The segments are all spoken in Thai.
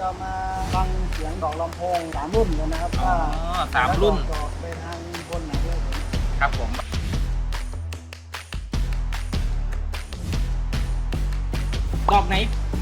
จะมาฟังเสียงดอกลำโพงสามรุ่นกันนะครับอ๋อว่าสามรุ่นแต่ละดอกจะไปทางบนไหนครับผมครับผม ดอกไหน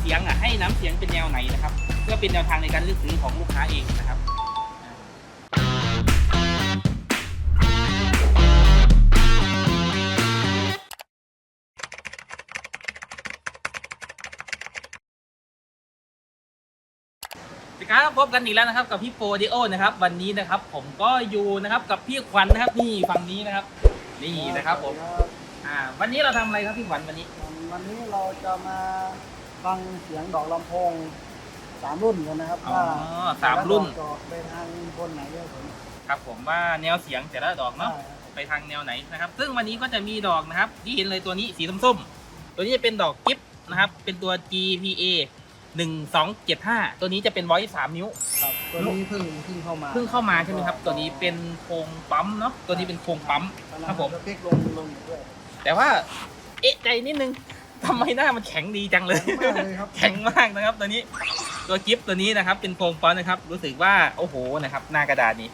เสียงอะให้น้ำเสียงเป็นแนวไหนนะครับ เพื่อเป็นแนวทางในการเลือกซื้อของลูกค้าเองนะครับ ครับพบกันอีกแล้วนะครับกับพี่โปรดิโอนะครับวันนี้นะครับผมก็อยู่นะครับกับพี่ขวัญนะครับนี่ฝั่งนี้นะครับ นี่นะครับผมอ่าวันนี้เราทำอะไรครับพี่ขวัญวันนี้วันนี้เราจะมาฟังเสียงดอกลำโพงสามรุ่นกันนะครับอ๋อว่าสามรุ่นแต่ละดอกจะไปทางบนไหนครับผมครับ ผมว่าแนวเสียงแต่ละดอกเนาะใช่ครับไปทางแนวไหนนะครับ ซึ่งวันนี้ก็จะมีดอกนะครับที่เห็นเลยตัวนี้สีส้มๆตัวนี้จะเป็นดอกกิฟนะครับเป็นตัว GPA 1275ตัวนี้จะเป็นไว้3นิ้ว ครับตัวนี้เพิ่งเพิ่งเข้ามาเพิ่งเข้ามาใช่ไหมครับ ตัวนี้เป็นโครงปั๊มเนาะตัวนี้เป็นโครงปั๊มครับผมสเปคลงลงอยู่ด้วยแต่ว่า เอ๊ะใจนิดนึงทำไมหน้ามันแข็งดีจังเลย มากเลยครับ แข็งมากนะครับ ตัวนี้ตัวกิฟตัวนี้นะครับ เป็นโครงปั๊มนะครับ รู้สึกว่าโอ้โหนะครับ หน้ากระดาษนี้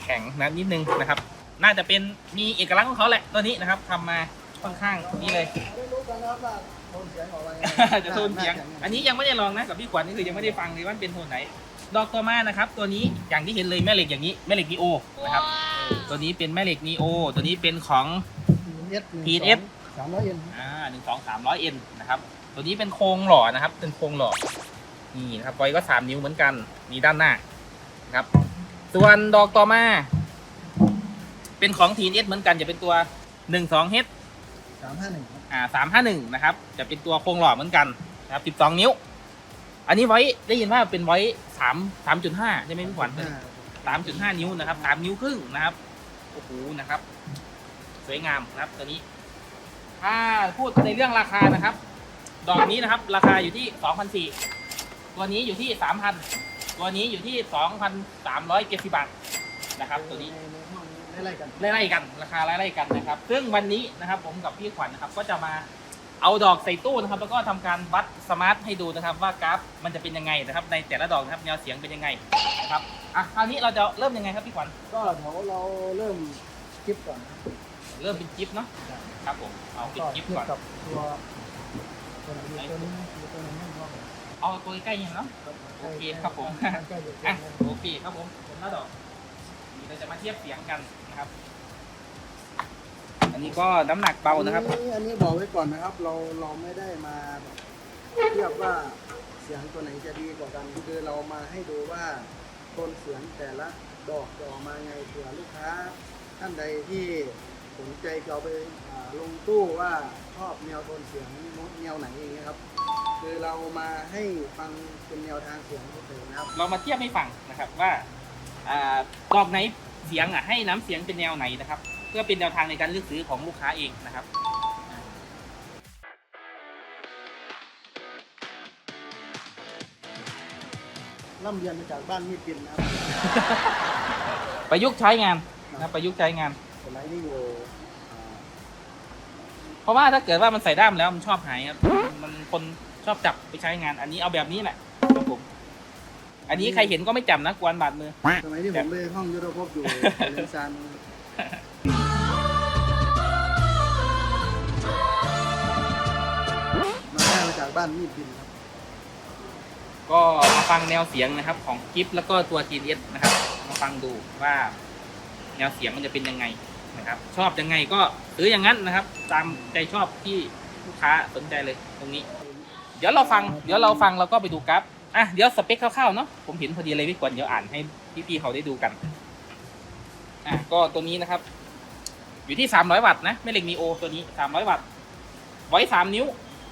แข็งนะนิดนึงนะครับ น่าจะเป็นมีเอกลักษณ์ของเขาแหละตัวนี้นะครับทำมาค่อน ข้างนี่เลยได้รู้กันนะครับว่าโทนเสียงออกมายังไง จะโทนเสียง อันนี้ยังไม่ได้ลองนะกับพี่ขวัญนี่คือยังไม่ได้ฟังเลยว่าเป็นโทนไหน ดอกตัวมานะครับ ตัวนี้อย่างที่เห็นเลยแม่เหล็กอย่างนี้แม่เหล็กนีโอนะครับ ตัวนี้เป็นแม่เหล็กนีโอ ตัวนี้เป็นของ PS PS สามร้อยเอ็นอ่าหนึ่งสองสามร้อยเอ็นนะครับ ตัวนี้เป็นโครงหล่อนะครับ เป็นโครงหล่อ นี่นะครับไว้ก็สามนิ้วเหมือนกัน มีด้านหน้านะครับ ส่วนดอกต่อมา เป็นของทีนเอสเหมือนกันจะเป็นตัวหนึ่งสองเฮด สามห้าหนึ่งครับอ่าสามห้าหนึ่งนะครับ จะเป็นตัวโครงหล่อเหมือนกันนะครับสิบสองนิ้ว อันนี้ไว้ได้ยินว่าเป็นไว้สามสามจุดห้าใช่ไหมพี่ขวัญห้าสามจุดห้านิ้วนะครับสามนิ้วครึ่งนะครับโอ้โหนะครับ สวยงามนะครับตัวนี้ถ้าพูดในเรื่องราคานะครับ ดอกนี้นะครับ ราคาอยู่ที่สองพันสี่ตัวนี้อยู่ที่สามพันตัวนี้อยู่ที่สองพันสามร้อยเจ็ดสิบบาทนะครับ ตัวนี้ในในห้อง ไล่ๆกันไล่ๆกันราคาไล่ๆกันนะครับ ซึ่งวันนี้นะครับผมกับพี่ขวัญนะครับก็จะมาเอาดอกใส่ตู้นะครับ แล้วก็ทำการวัดสมาร์ทให้ดูนะครับ ว่ากราฟมันจะเป็นยังไงนะครับ ในแต่ละดอกนะครับแนวเสียงเป็นยังไงนะครับอะคราวนี้เราจะเริ่มยังไงครับพี่ขวัญก็เดี๋ยวเราเริ่มคลิปก่อนนะครับเริ่มเป็นจิ๊บเนาะครับผมเอาเป็นจิ๊บเทียก่อนบกับตัวตัวนี้ตัวนี้ตัวนี้ไม่พอเอาตัวใกล้ๆยังเนาะ โอเคครับผม ใกล้ๆอยู่อะโอเคครับผมผมหน้าดอกนี่เราจะมาเทียบเสียงกัน นะครับ อันนี้ก็น้ำหนักเบานะครับ อันนี้อันนี้บอกไว้ก่อนนะครับ เราเราไม่ได้มาแบบเทียบว่าเสียงตัวไหนจะดีกว่ากันคือเรามาให้ดูว่าโทนเสียงแต่ละดอกจะออกมาไงเผื่อลูกค้า ท่านใดที่สนใจจะเอาไปอ่าลงตู้ว่าชอบแนวโทนเสียงแนวไหนอย่างเงี้ยครับ คือเรามาให้ฟังเป็นแนวทางเสียงเฉยๆนะครับ เรามาเทียบให้ฟังนะครับว่าอ่าดอกไหน เสียงอะให้น้ำเสียงเป็นแนวไหนนะครับ เพื่อเป็นแนวทางในการเลือกซื้อของลูกค้าเองนะครับร่ำเรียนมาจากบ้านมีดปินนะครับประยุกต์ใช้งานนะครับประยุกต์ใช้งานสมัยนี้อยู่อ่าเพราะว่าถ้าเกิดว่ามันใส่ด้ามแล้วมันชอบหายครับมันคนชอบจับไปใช้งานอันนี้เอาแบบนี้แหละครับผม อันนี้ใครเห็นก็ไม่จำนะกวนบาดมือ สมัยที่ผมไปห้องยุทธภพอยู่เรียนซานมาได้มาจากบ้านมีดปินครับ ก็มาฟังแนวเสียงนะครับ ของกิฟแล้วก็ตัว g ี s นะครับ มาฟังดูว่า แนวเสียงมันจะเป็นยังไงนะครับ ชอบยังไงก็ซื้ออย่างนั้นนะครับ ตามใจชอบที่ลูกค้าสนใจเลยตรงนี้ เดี๋ยวเราฟัง เดี๋ยวเราฟังแล้วก็ไปดูกราฟ อะเดี๋ยวสเปคคร่าวๆเนาะผมเห็นพอดีเลยพี่กวนเดี๋ยวอ่านให้พี่ๆเขาได้ดูกัน อะก็ตัวนี้นะครับ อยู่ที่ 300 วัตต์นะแม่เหล็กนีโอตัวนี้ 300 วัตต์ไว้3นิ้ว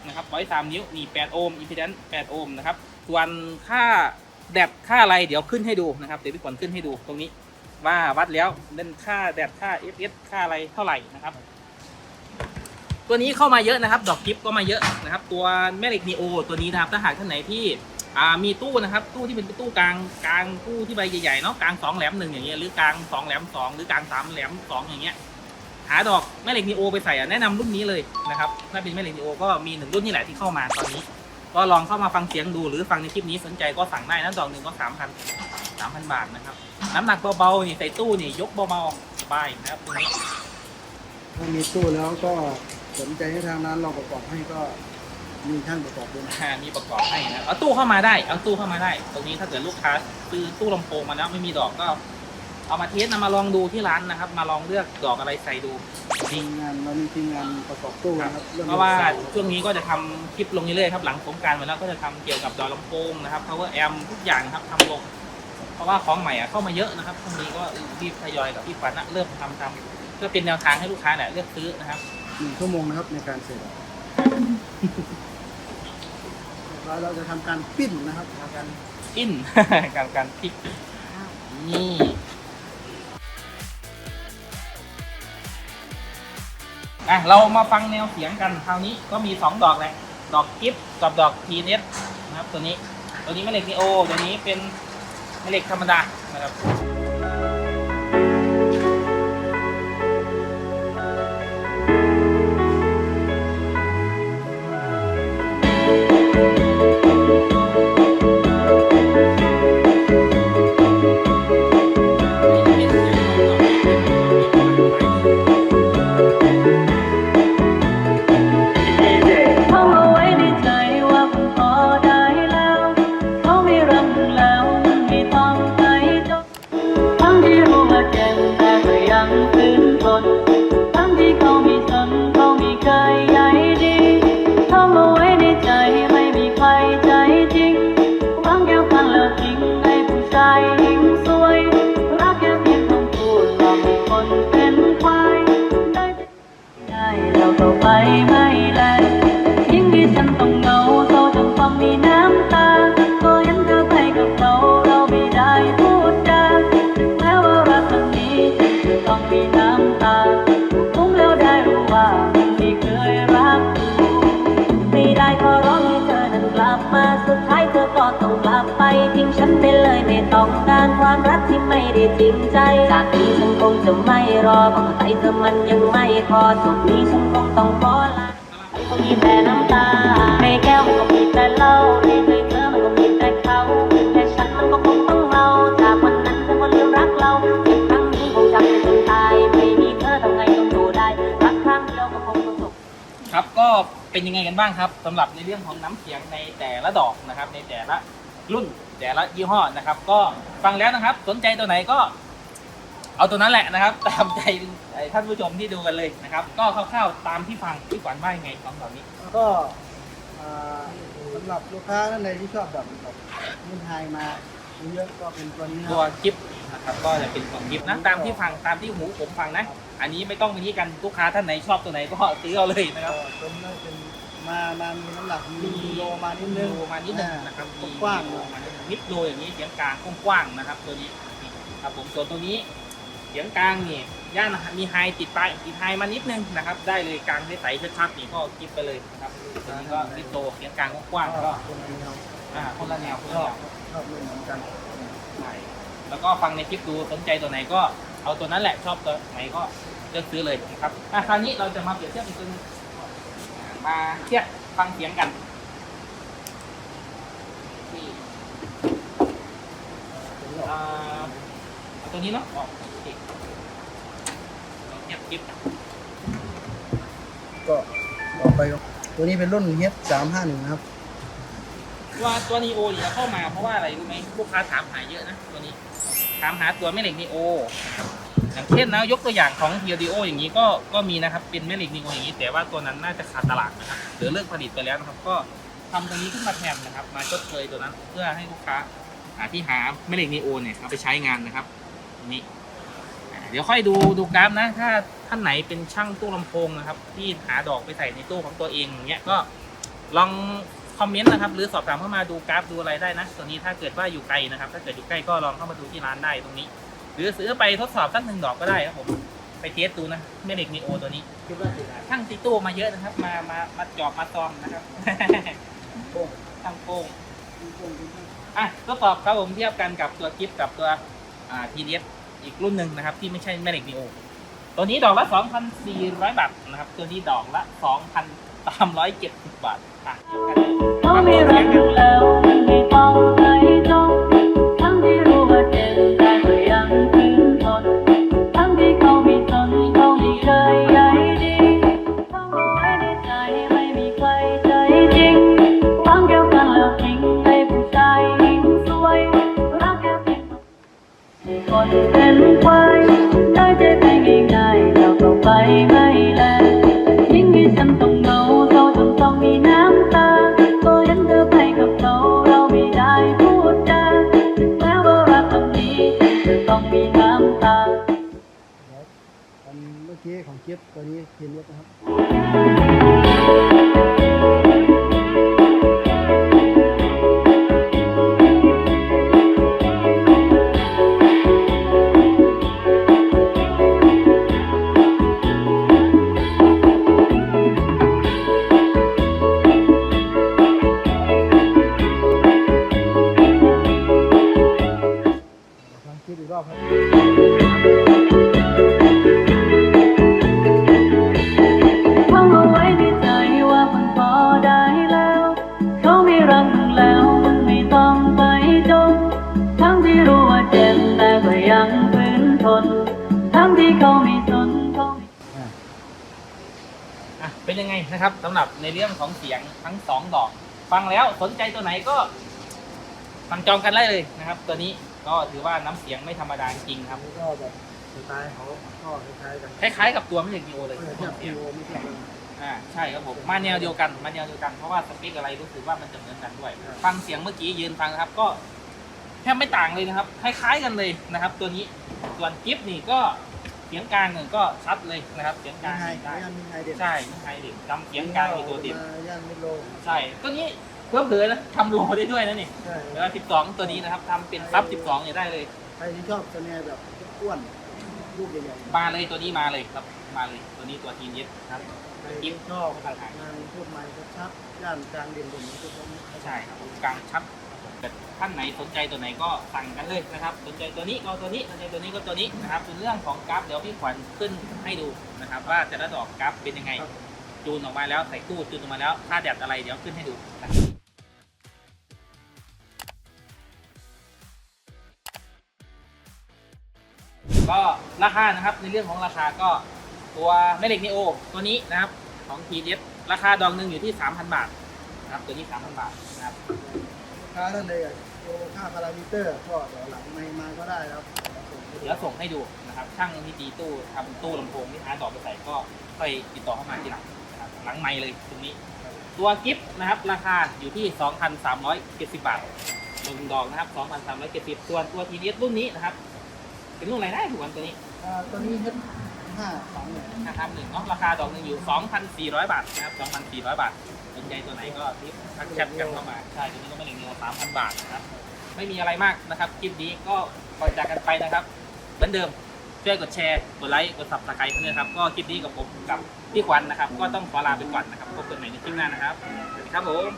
นะครับไว้3นิ้วนี่8โอห์มอิมพีแดนซ์8โอห์มนะครับส่วนค่าแดดค่าอะไรเดี๋ยวขึ้นให้ดูนะครับเดี๋ยวพี่ขวัญขึ้นให้ดูตรงนี้ ว่าวัดแล้วเล่นค่าแดดค่า fs ค่าอะไรเท่าไหร่นะครับตัวนี้เข้ามาเยอะนะครับ ดอกกิฟก็มาเยอะนะครับ ตัวแม่เหล็กนีโอตัวนี้นะครับถ้าหากท่านไหนที่ อ่ามีตู้นะครับ ตู้ที่เป็นตู้กลางกลางตู้ที่ใบใหญ่ๆเนาะกลางสองแหลมหนึ่งอย่างเงี้ยหรือกลางสองแหลมสองหรือกลางสามแหลมสองอย่างเงี้ยหาดอกแม่เหล็กนีโอไปใส่อะแนะนำรุ่นนี้เลยนะครับถ้าเป็นแม่เหล็กนีโอก็มีหนึ่งรุ่นนี่แหละที่เข้ามาตอนนี้ ก็ลองเข้ามาฟังเสียงดูหรือฟังในคลิปนี้สนใจก็สั่งได้นะดอกหนึ่งก็สามพันสามพันบาทนะครับ น้ำหนักเบาๆนี่ใส่ตู้นี่ยกเบาๆสบายนะครับตรงนี้ถ้ามีตู้แล้วก็สนใจให้ทางร้านเราประกอบให้ก็ มีช่างประกอบด้วยนะอ่ามีประกอบให้นะเอาตู้เข้ามาได้เอาตู้เข้ามาได้ ตรงนี้ถ้าเกิดลูกค้าซื้อตู้ลำโพงมาแล้วไม่มีดอกก็ เอามาเทสนะมาลองดูที่ร้านนะครับ มาลองเลือกดอกอะไรใส่ดูทีมงานเรามีทีมงานประกอบตู้นะครับองเพราะว่าช่วงนี้ก็จะทำคลิปลงเรื่อยๆครับหลังสงกรารมาแล้วก็จะทำเกี่ยวกับดอกลำโพงนะครับ power amp ทุกอย่างครับทำลง เพราะว่าของใหม่อะเข้ามาเยอะนะครับช่วงนี้ก็รีบทยอยกับพี่ฝันนะเริ่มทำทำเพื่อเป็นแนวทางให้ลูกค้าเนี่ยเลือกซื้อนะครับหนึ่งชั่วโมงนะครับในการเสร็จ แล้วเราจะทำการปิ้นนะครับทำการอิน การการพลิกนี่อะเรามาฟังแนวเสียงกันคราวนี้ก็มีสองดอกแหละ ดอกกิฟกับดอกทีเนสนะครับตัวนี้ ตัวนี้แม่เหล็กนีโอ ตัวนี้เป็นแม่เหล็กธรรมดานะครับ ฉันไปเลยไม่ต้องการความรักที่ไม่ได้จริงใจ จากนี้ฉันคงจะไม่รอเพราะใจเธอมันยังไม่พอสุดนี้ฉันคงต้องขอลาก็มีแต่น้ำตาในแก้วมันก็มีแต่เหล้าในใจเธอมันก็มีแต่เขาแต่ฉันมันก็คงต้องเมาจากวันนั้นเธอก็ลืมรักเราครั้งนี้คงจำไปจนตายไม่มีเธอทำไงต้องอยู่ได้รักครั้งเดียวก็คงประสบครับก็เป็นยังไงกันบ้างครับสำหรับในเรื่องของน้ำเสียงในแต่ละดอกนะครับ ในแต่ละ รุ่นแต่ละยี่ห้อนะครับ ก็ฟังแล้วนะครับ สนใจตัวไหนก็เอาตัวนั้นแหละนะครับ ตามใจท่านผู้ชมที่ดูกันเลยนะครับ ก็คร่าวๆตามที่ฟังที่ขวัญว่ายังไงสองดอกนี้แล้วก็อ่าสำหรับลูกค้าท่านใดที่ชอบแบบแบบมินไฮมาเยอะๆก็เป็นตัวนี้คตัวรับ กิฟนะครับก็จะเป็นของกิฟนะตามที่ฟังตามที่หูผมฟังนะ อันนี้ไม่ต้องไปที่กันลูกค้าท่านไหนชอบตัวไหนก็ซื้อเอาเลยนะครับ ก็ตัวนี้เป็น มามามีน้ำหนักมีโลมานิดนึงโลมานิดนึงนะครับอ่ากว้างๆโลหน่อยมานิดนึงมิดโลอย่างนี้เสียงกลางกว้างๆนะครับ ตัวนี้นี่ครับผมส่วนตัวนี้เสียงกลางนี่ย่านมีไฮติดปลายติดไฮมานิดนึงนะครับ ได้เลยกลางใสๆชัดๆนี่ก็กิฟไปเลยนะครับตัวนี้ก็มิดโลเสียงกลางกว้างๆก็คนละแนวอ่าคนละแนวคนชละอแนบวชอบไม่เหมือนกันใช่แล้วก็ฟังในคลิปดูสนใจตัวไหนก็เอาตัวนั้นแหละชอบตัวไหนก็เลือกซื้อเลยนะครับอะคราวนี้เราจะมาเปรียบเทียบอีกตัวหนึง มาเทียบฟังเสียงกันนี่อ่าเอาตัวนี้เนาะอ๋อโอเคเราเทียบคลิปก็ต่อไปครับตัวนี้เป็นรุ่น H 3 5 1นะครับ ว่าตัวนีโอเนี่ยเข้ามาเพราะว่าอะไรรู้ไหมลูกค้าถามหาเยอะนะตัวนี้ ถามหาตัวแม่เหล็กนีโอ อย่างเช่นนะยกตัวอย่างของ t ี d o ออย่างนี้ก็ก็มีนะครับเป็นแม่เหล็กนีโออย่างนี้ แต่ว่าตัวนั้นน่าจะขาดตลาดนะครับหรือเลิกผลิตไปแล้วนะครับ ก็ทำตรงนี้ขึ้นมาแทนนะครับ มาชดเชยตัวนั้นเพื่อให้ลูกค้าที่หาแม่เหล็กนีโอเนี่ยเอาไปใช้งานนะครับตรงนี้อ่เดี๋ยวค่อยดูดูกราฟนะ ถ้าท่านไหนเป็นช่างตู้ลำโพงนะครับ ที่หาดอกไปใส่ในตู้ของตัวเองอย่างเงี้ยก็ลองคอมเมนต์นะครับ หรือสอบถามเข้ามาดูกราฟดูอะไรได้นะตัวนี้ถ้าเกิดว่าอยู่ไกลนะครับ ถ้าเกิดอยู่ใกล้ก็ลองเข้ามาดูที่ร้านได้ตรงนี้ หรือซื้อไปทดสอบสักหนึ่งดอกก็ได้ครับผม ไปเทสดูนะแม่เหล็กนีโอตัวนี้คิดว่าติดอะไรช่างตีตู้มาเยอะนะครับ มามามาจอบมาซอมนะครับ โป้งช่างโป้งโป้งโป้งอะทดสอบครับผมเทียบกันกับตัวกิฟกับตัวอ่าทีเสอีกรุ่นหนึ่งนะครับ ที่ไม่ใช่แม่เหล็กนีโอตัวนี้ดอกละ 2,400 บาทนะครับ ตัวนี้ดอกละ2,000สามร้อยเจ็ดสิบาทอะเทียบกันเขาไม่รักกันแล้วไม่ต้องไป ของกิฟตัวนี้เทียนเยสนะครับ นยังไงนะครับสำหรับในเรื่องของเสียงทั้งสองดอก ฟังแล้วสนใจตัวไหนก็สั่งจองกันได้เลยนะครับ ตัวนี้ก็ถือว่าน้ำเสียงไม่ธรรมดาจริงๆครับนี่ก็แบบสไตล์เขาก็คล้ายๆกันคล้ายๆกับตัวไม่ใช่กิโอเลยเออเทียบกิโลไม่เทียบกันอ่าใช่ครับผมมาแนวเดียวกันมาแนวเดียวกันเพราะว่าสเปคอะไรรู้สึกว่ามันจะเหมือนกันด้วย ฟังเสียงเมื่อกี้ยืนฟังนะครับ ก็แทบไม่ต่างเลยนะครับ คล้าย ๆ กันเลยนะครับ ตัวนี้ส่วนกิฟนี่ก็ เสียงกลางหนึ่งก็ชัดเลยนะครับเสียงกมีลางไฮได้ย่านมีไฮเด่นใช่มีไฮเด่นจำเสียงกลางมีตัวเด่นมาย่านมิดโลใช่ตัวนี้เพิ่มเผยนะทำโลได้ด้วยนะนี่ใช่เวลา12ตัวนี้นะครับทำเป็นซับ12เนี่ยได้เลยใครที่ชอบสแนร์แบบอ้วนลูกใหญ่มาเลยตัวนี้มาเลยครับมาเลยตัวนี้ตัวทีมเย็ดครับๆใครที่ชอบงานพวกไม้ชัดๆย่านกลางเด่นๆนี้ก็ต้องใช่ครับกลางชัด แต่ท่านไหนสนใจตัวไหนก็สั่งกันเลยนะครับ สนใจตัวนี้ก็ตัวนี้ สนใจตัวนี้ก็ตัวนี้นะครับส่วนเรื่องของกราฟเดี๋ยวพี่ขวัญขึ้นให้ดูนะครับ ว่าแต่ละดอกกราฟเป็นยังไง จูนออกมาแล้วใส่ตู้จูนออกมาแล้วค่าแดดอะไรเดี๋ยวขึ้นให้ดูนะครับก็ราคานะครับในเรื่องของราคาก็ตัวแม่เหล็กนีโอตัวนี้นะครับของ t ีราคาดองหนึ่งอยู่ที่ 3,000 บาทนะครับตัวนี้ 3,000 บาทนะครับลูก ค้าท่านใดอยากโชว์ค่าพารามิเตอร์ก็เดี๋ยวหลังไม่มาก็ได้ครับเดี๋ยวส่งให้ดูนะครับช่างที่ตีตู้ทำตู้ลำโพงที่หาดอกไปใส่ก็ค่อยติดต่อเข้ามาทีหลังนะครับหลังไม่เลยตรงนี้ ตัวกิฟต์นะครับราคาอยู่ที่ 2,370 บาทลงดอกนะครับ 2,370ส่วนตัวทีเอสรุ่นนี้นะครับ เป็นรุ่นอะไรได้ถูกกันตัวนี้อ่าตัวนี้เฮ็ดห้าสองหนึ่งนะครับหนึ่งเนาะราคาดอกหนึ่งอยู่ 2,400 บาทนะครับ 2,400 บาท สนใจตัวไหนก็รีบทักแชทกันเข้ามาใช่ตัวนี้ก็ไม่เหลือเงิน3,000บาทนะครับไม่มีอะไรมากนะครับคลิปนี้ก็ปล่อยจากกันไปนะครับเหมือนเดิมช่วยกดแชร์กดไลค์กดซับสไครต์กันด้วยครับก็คลิปนี้กับผมกับพี่ขวัญนะครับ ก็ต้องขอลาไปก่อนนะครับพบกันใหม่ในคลิปหน้านะครับสวัสดีครับผม